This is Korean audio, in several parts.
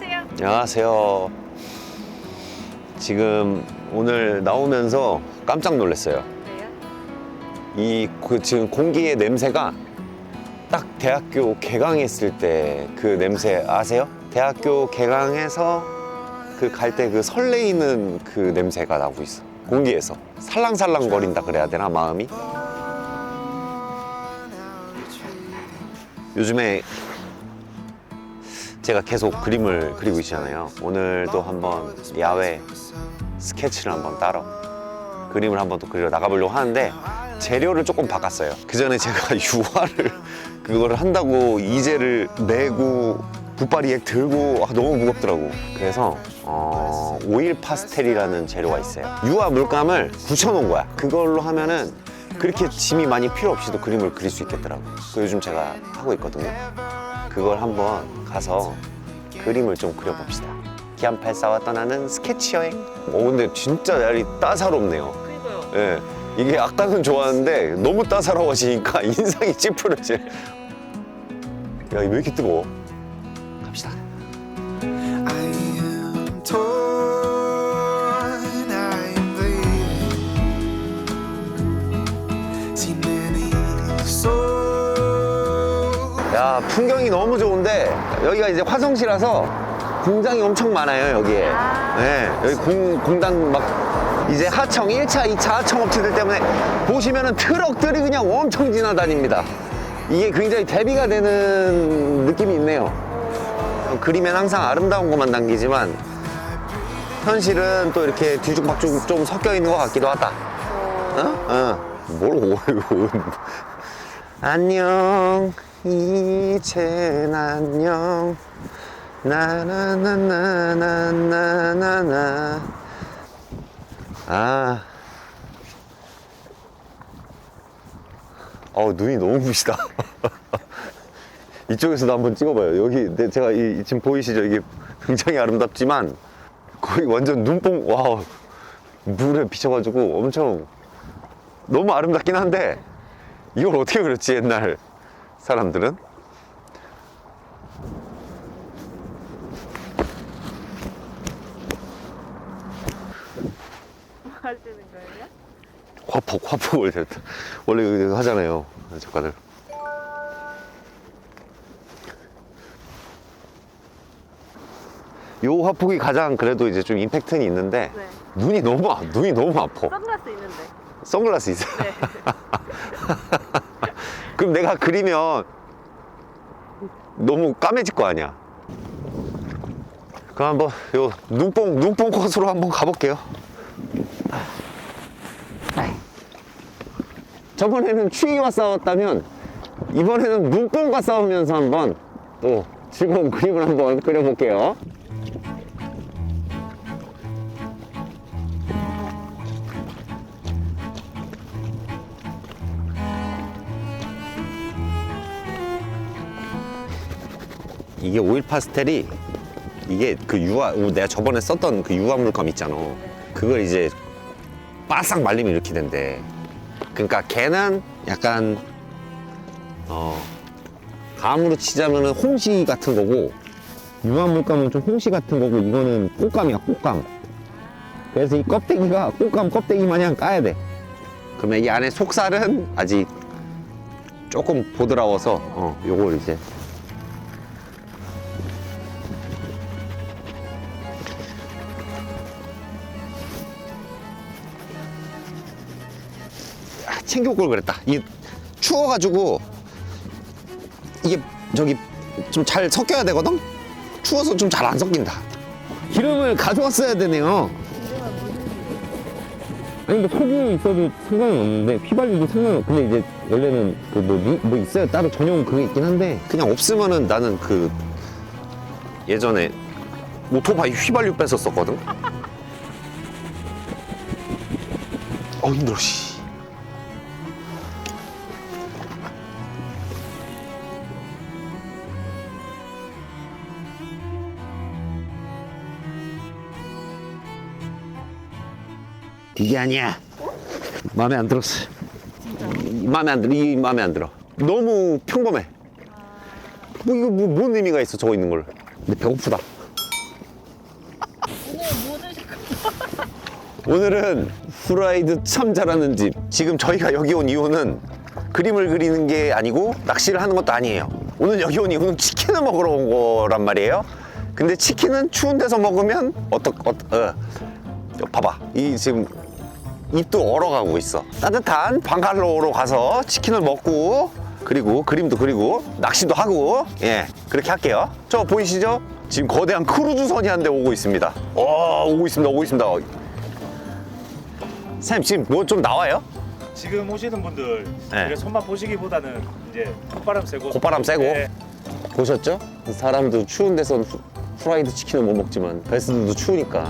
안녕하세요. 안녕하세요. 지금 오늘 나오면서 깜짝 놀랐어요. 왜요? 이 그 지금 공기의 냄새가 딱 대학교 개강했을 때 그 냄새 아세요? 대학교 개강해서 그 갈 때 그 설레이는 그 냄새가 나고 있어. 공기에서 살랑살랑 거린다 그래야 되나 마음이? 요즘에 제가 계속 그림을 그리고 있잖아요. 오늘도 한번 야외 스케치를 한번 따러 그림을 한번 또 그리러 나가보려고 하는데 재료를 조금 바꿨어요. 그 전에 제가 유화를 그거를 한다고 이제를 메고 붓바리에 들고 아, 너무 무겁더라고. 그래서 어, 오일 파스텔이라는 재료가 있어요. 유화 물감을 붙여놓은 거야. 그걸로 하면은 그렇게 짐이 많이 필요 없이도 그림을 그릴 수 있겠더라고. 그 요즘 제가 하고 있거든요. 그걸 한번 가서 그림을 좀 그려봅시다. 기안84와 떠나는 스케치 여행. 어 근데 진짜 날이 따사롭네요. 예. 이게 아까는 좋았는데 너무 따사로워지니까 인상이 찌푸려지. 야, 왜 이렇게 뜨거워? 풍경이 너무 좋은데 여기가 이제 화성시라서 공장이 엄청 많아요, 여기에. 네, 여기 공, 공단 막 이제 하청 1차, 2차 하청 업체들 때문에 보시면은 트럭들이 그냥 엄청 지나다닙니다. 이게 굉장히 대비가 되는 느낌이 있네요. 그림엔 항상 아름다운 것만 남기지만 현실은 또 이렇게 뒤죽박죽 좀 섞여 있는 것 같기도 하다. 어? 어. 뭘 오요? 안녕, 이제 난영. 나나나나나나나 아. 어우 눈이 너무 부시다. 이쪽에서도 한번 찍어봐요. 여기 네, 제가 이, 지금 보이시죠? 이게 굉장히 아름답지만 거의 완전 눈뽕 와우. 물에 비춰가지고 엄청 너무 아름답긴 한데 이걸 어떻게 그렸지 옛날? 사람들은? 뭐 하시는 거예요? 화폭 화폭을 됐다. 원래 이거 하잖아요 작가들. 요 화폭이 가장 그래도 이제 좀 임팩트는 있는데 네. 눈이 너무 아- 눈이 너무 아파. 선글라스 있는데. 선글라스 있어. 네. 그럼 내가 그리면 너무 까매질 거 아니야. 그럼 한번 요 눈뽕 눈뽕 컷으로 한번 가볼게요. 저번에는 추위와 싸웠다면 이번에는 눈뽕과 싸우면서 한번 또 즐거운 그림을 한번 그려볼게요. 이게 오일 파스텔이 이게 그 유화 내가 저번에 썼던 그 유화 물감 있잖아. 그걸 이제 바싹 말리면 이렇게 된대. 그러니까 걔는 약간 어 감으로 치자면은 홍시 같은 거고 유화 물감은 좀 홍시 같은 거고 이거는 꽃감이야 꽃감. 그래서 이 껍데기가 꽃감 껍데기 마냥 까야 돼. 그러면 이 안에 속살은 아직 조금 보드라워서 어 요걸 이제 챙겨올 걸 그랬다. 이 추워가지고 이게 저기 좀 잘 섞여야 되거든. 추워서 좀 잘 안 섞인다. 기름을 가져왔어야 되네요. 아니 근데 소금이 있어도 상관은 없는데 휘발유도 상관은 없 근데 이제 원래는 그뭐 뭐 있어요 따로 전용 그게 있긴 한데 그냥 없으면은 나는 그 예전에 오토바이 휘발유 뺐었었거든. 어 힘들어 씨. 이게 아니야. 마음에 안 들었어. 마음에 안 들어. 이 마음에 안 들어. 너무 평범해. 뭐 이거 뭐, 뭔 의미가 있어 저거 있는 걸. 근데 배고프다. 오늘은 후라이드 참 잘하는 집. 지금 저희가 여기 온 이유는 그림을 그리는 게 아니고 낚시를 하는 것도 아니에요. 오늘 여기 온 이유는 치킨을 먹으러 온 거란 말이에요. 근데 치킨은 추운 데서 먹으면 어떡 어? 어, 봐봐. 이 지금 입도 얼어가고 있어. 따뜻한 방갈로로 가서 치킨을 먹고 그리고 그림도 그리고 낚시도 하고 예 그렇게 할게요. 저 보이시죠? 지금 거대한 크루즈선이 한 대 오고 있습니다. 어 오고 있습니다. 오고 있습니다. 쌤 지금 뭐 좀 나와요? 지금 오시는 분들 네. 이렇게 손만 보시기보다는 이제 콧바람 쐬고 콧바람 쐬고? 네. 보셨죠? 사람도 추운 데선 후, 후라이드 치킨을 못 먹지만 베스들도 추우니까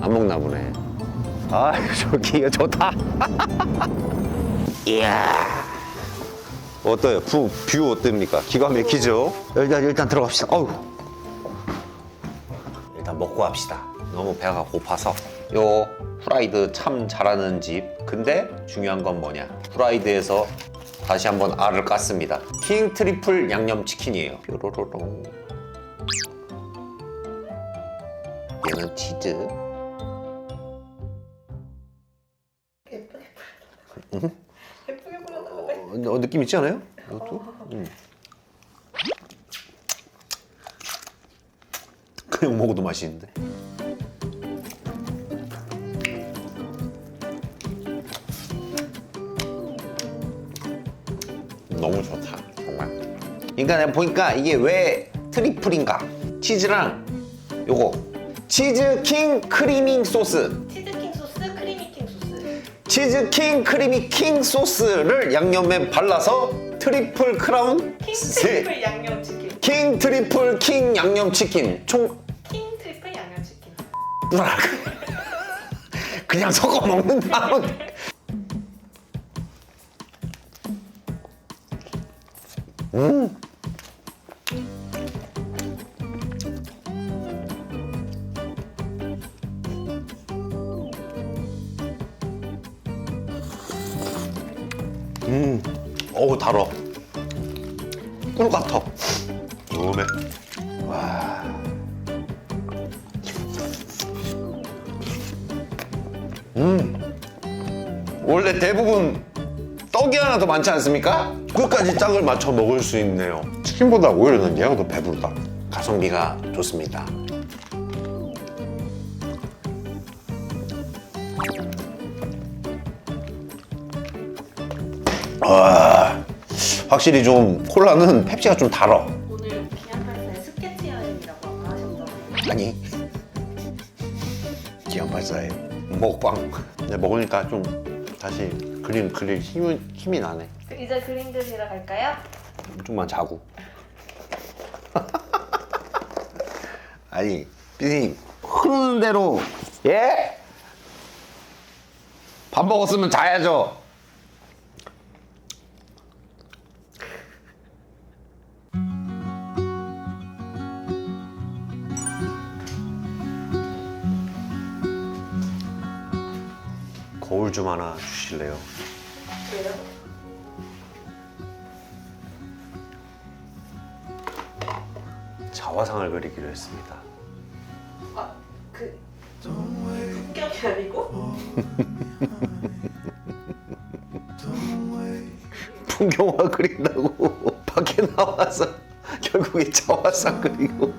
안 먹나 보네. 아 저기 좋다. 이야. 어때요? 뷰, 뷰 어땠습니까? 기가 막히죠? 일단 일단 들어갑시다. 어우. 일단 먹고 합시다. 너무 배가 고파서. 요 후라이드 참 잘하는 집. 근데 중요한 건 뭐냐? 후라이드에서 다시 한번 알을 깠습니다. 킹 트리플 양념 치킨이에요. 뾰로로롱. 얘는 치즈. 예쁘게 보였는데 어, 느낌 있지 않아요? 이것도? 음. 그냥 먹어도 맛있는데. 너무 좋다, 정말. 그러니까 내가 보니까 이게 왜 트리플인가? 치즈랑 요거 치즈 킹 크리밍 소스 치즈킹 크리미 킹 소스를 양념에 발라서 트리플 크라운 킹 세- 트리플 양념 치킨. 킹 트리플 킹 양념 치킨. 총 킹 트리플 양념 치킨. 우락 그냥 섞어 먹는다 음 음, 어우 달어. 꿀 같아. 매. 와. 음. 원래 대부분 떡이 하나 더 많지 않습니까? 끝까지 짝을 맞춰 먹을 수 있네요. 치킨보다 오히려 는 얘가 더 배부르다. 가성비가 좋습니다. 아, 확실히 좀 콜라는 펩시가 좀 달아. 오늘 기안팔사의 스케치 여행이라고 아까 하셨잖아요. 아니. 기안팔사에 먹방. 근데 먹으니까 좀 다시 그림 그릴 힘이, 힘이 나네. 그 이제 그림 그리러 갈까요? 좀만 자고. 아니 피디님 흐르는 대로. 예? 밥 먹었으면 자야죠 거울 좀 하나 주실래요? 자화상을 그리기로 했습니다 아그 풍경이 아니고? 풍경화 그린다고 밖에 나와서 결국에 자화상 그리고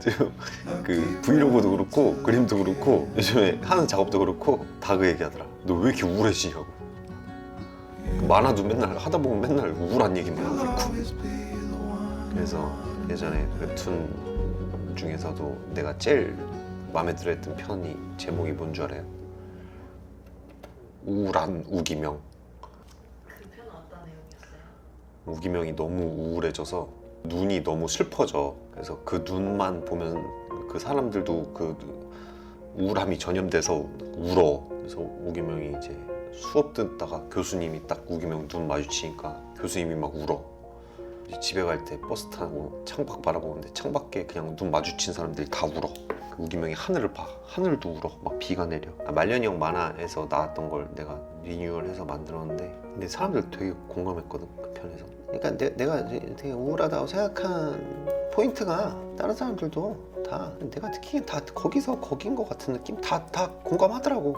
지금 그 브이로그도 그렇고 그림도 그렇고 요즘에 하는 작업도 그렇고 다 그 얘기하더라 너 왜 이렇게 우울해지냐고 그 만화도 맨날 하다 보면 맨날 우울한 얘기만 하고 있고. 그래서 예전에 웹툰 중에서도 내가 제일 마음에 들어했던 편이 제목이 뭔 줄 알아요? 우울한 우기명 그? 우기명이 너무 우울해져서 눈이 너무 슬퍼져. 그래서 그 눈만 보면 그 사람들도 그 우울함이 전염돼서 울어. 그래서 우기명이 이제 수업 듣다가 교수님이 딱 우기명 눈 마주치니까 교수님이 막 울어. 집에 갈 때 버스 타고 창밖 바라보는데 창밖에 그냥 눈 마주친 사람들이 다 울어. 그 우기명이 하늘을 봐. 하늘도 울어. 막 비가 내려. 아, 말년이 형 만화에서 나왔던 걸 내가 리뉴얼해서 만들었는데 근데 사람들 되게 공감했거든 그 편에서. 그러니까 내, 내가 되게 우울하다고 생각한 포인트가 다른 사람들도 다 내가 느끼기엔 다 거기서 거긴 것 같은 느낌 다 다 공감하더라고.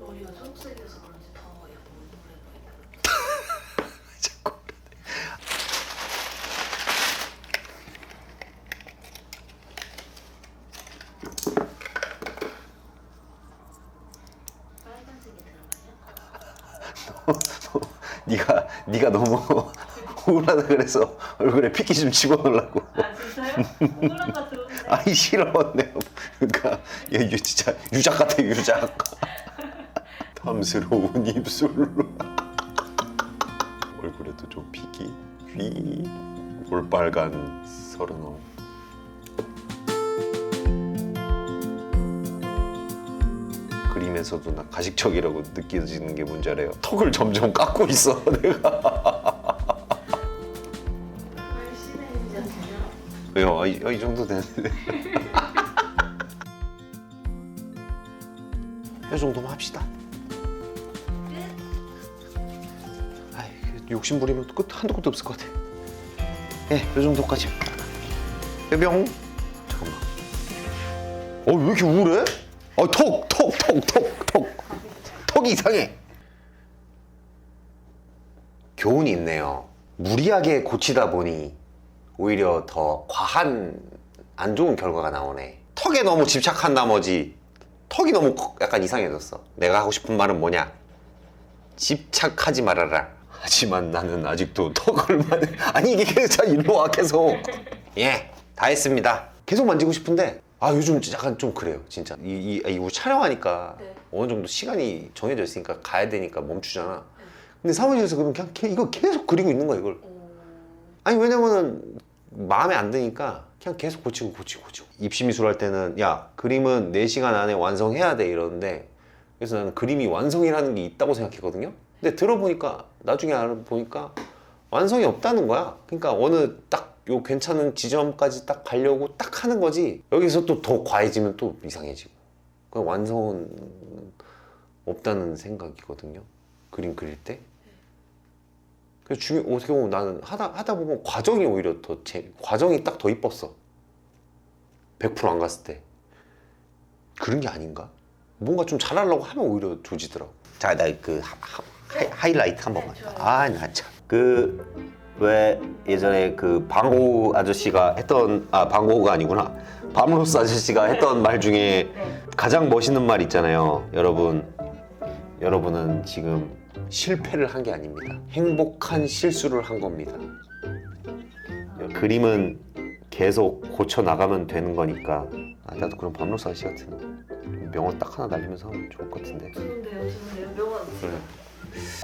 머리가 초록색이어서 그런지 더 약간 우울해 보인다. 자꾸 빨간색이 들어가냐? 네가 네가 너무 우울하다 그래서 얼굴에 핏기 좀 집어넣으려고. 아 진짜요? 우울한 거 좋은데. 아이 싫어 내 그러니까 얘 유- 진짜 유작 같아 유작. 탐스러운 입술로 얼굴에도 좀 핏기 귀 올빨간 서른어. 그림에서도 나 가식적이라고 느껴지는 게 뭔지 알아요? 턱을 점점 깎고 있어 내가. 왜요? 아, 이, 아, 이 정도 되는데. 이 정도만 합시다. 아이, 그 욕심 부리면 끝 한도 끝도 없을 것 같아. 예, 이 정도까지. 해병. 잠깐만. 어, 왜 이렇게 우울해? 아, 턱, 턱, 턱, 턱, 턱. 턱이 이상해. 교훈이 있네요. 무리하게 고치다 보니 오히려 더 과한 안 좋은 결과가 나오네. 턱에 너무 집착한 나머지 턱이 너무 커- 약간 이상해졌어. 내가 하고 싶은 말은 뭐냐? 집착하지 말아라. 하지만 나는 아직도 턱을 만 아니 이게 계속 일로 와 계속. 예, 다 했습니다. 계속 만지고 싶은데 아 요즘 약간 좀 그래요 진짜. 이, 이, 이 우리 촬영하니까 네. 어느 정도 시간이 정해져 있으니까 가야 되니까 멈추잖아. 근데 사무실에서 그러면 그냥 개- 이거 계속 그리고 있는 거야 이걸. 오. 아니 왜냐면은 마음에 안 드니까 그냥 계속 고치고 고치고 고치고. 입시미술 할 때는 야 그림은 4시간 안에 완성해야 돼 이러는데 그래서 나는 그림이 완성이라는 게 있다고 생각했거든요? 근데 들어보니까 나중에 알아보니까 완성이 없다는 거야. 그러니까 어느 딱 요 괜찮은 지점까지 딱 가려고 딱 하는 거지. 여기서 또 더 과해지면 또 이상해지고. 그 완성은 없다는 생각이거든요. 그림 그릴 때 그래서 중요 어떻게 보면 나는 하다 하다 보면 과정이 오히려 더 제, 과정이 딱 더 이뻤어. 100%안 갔을 때 그런 게 아닌가? 뭔가 좀 잘하려고 하면 오히려 조지더라고. 자, 나 그 하이라이트 한 번만. 아, 나 참. 그 왜 예전에 그 방호 아저씨가 했던 아 방호가 아니구나. 밤로스 아저씨가 했던 말 중에 네. 가장 멋있는 말 있잖아요. 여러분, 여러분은 지금 실패를 한 게 아닙니다. 행복한 실수를 한 겁니다. 그림은 계속 고쳐 나가면 되는 거니까. 아, 나도 그런 밤로스 아저씨 같은 명언 딱 하나 날리면서 하면 좋을 것 같은데. 좋은데요, 좋은데요. 명언. 그래.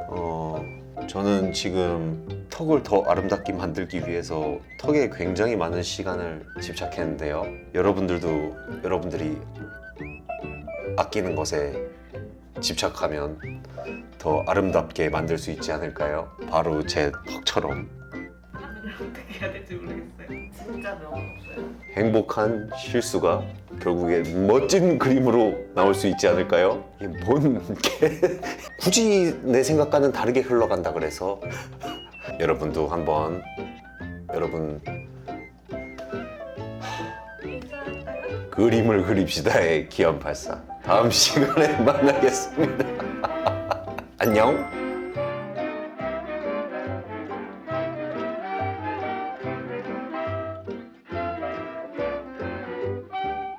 어, 저는 지금 턱을 더 아름답게 만들기 위해서 턱에 굉장히 많은 시간을 집착했는데요. 여러분들도 여러분들이 아끼는 것에 집착하면 더 아름답게 만들 수 있지 않을까요? 바로 제 턱처럼 어떻게 해야 될지 모르겠어요. 진짜 명언 없어요. 행복한 실수가 결국에 멋진 그림으로 나올 수 있지 않을까요? 이게 뭔 개... 굳이 내 생각과는 다르게 흘러간다 그래서 여러분도 한번 여러분 그림을 그립시다의 기안84 다음 시간에 만나겠습니다. 안녕.